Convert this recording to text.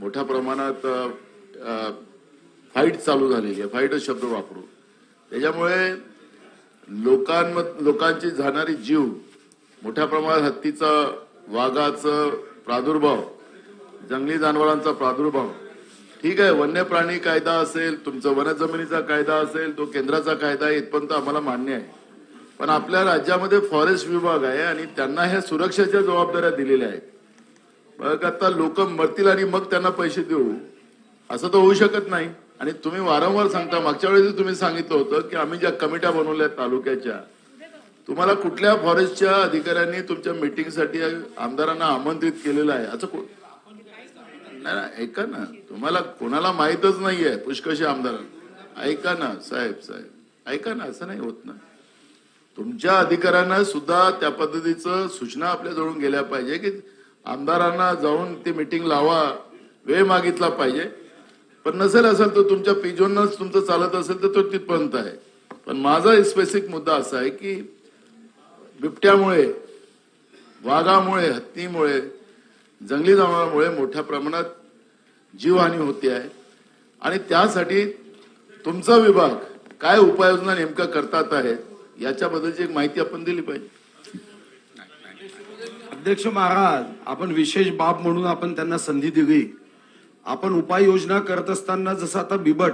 मोठ्या प्रमाणात फाईट चालू झालेली आहे. फाईटच शब्द वापरू. त्याच्यामुळे लोकांम लोकांची जाणारी जीव मोठ्या प्रमाणात हत्तीचा वाघाचं प्रादुर्भाव जंगली जनावरांचा प्रादुर्भाव ठीक आहे वन्य प्राणी कायदा असेल तुमचा वन जमिनीचा कायदा असेल तो केंद्राचा कायदा आहे इथपर्यंत आम्हाला मान्य आहे. पण आपल्या राज्यामध्ये फॉरेस्ट विभाग आहे आणि त्यांना ह्या सुरक्षेच्या जबाबदाऱ्या दिलेल्या आहेत. मग आता लोक मरतील आणि मग त्यांना पैसे देऊ. असं तर होऊ शकत नाही. आणि तुम्ही वारंवार सांगता मागच्या वेळेस तुम्ही सांगितलं होतं की आम्ही ज्या कमिट्या बनवल्या तालुक्याच्या तुम्हाला कुठल्या फॉरेस्टच्या अधिकाऱ्यांनी तुमच्या मिटिंगसाठी आमदारांना आमंत्रित केलेलं आहे? असं नाही नाही, ऐका ना. तुम्हाला कोणाला माहीतच नाहीये पुष्कशी आमदारांना ऐका ना साहेब साहेब. ऐका ना असं नाही होत ना. तुमच्या अधिकाऱ्यांना सुद्धा त्या पद्धतीचं सूचना आपल्या जवळून गेल्या पाहिजे की आमदारांना जाऊन ती मिटिंग लावा वेळ मागितला पाहिजे. पण नसेल असेल तर तुमच्या पिजोनच तुमचं चालत असेल तर तो तिथपर्यंत आहे. पण माझा स्पेसिफिक मुद्दा असा आहे की बिबट्यामुळे वाघामुळे हत्तीमुळे जंगली जनावरांमुळे मोठ्या प्रमाणात जीवहानी होते आहे. आणि त्यासाठी तुमचा विभाग काय उपाययोजना नेमका करतात आहेत याच्याबद्दलची एक माहिती आपण दिली पाहिजे. अध्यक्ष महाराज आपण विशेष बाब म्हणून आपण त्यांना संधी दिली. आपण उपाययोजना करत असताना जसं आता बिबट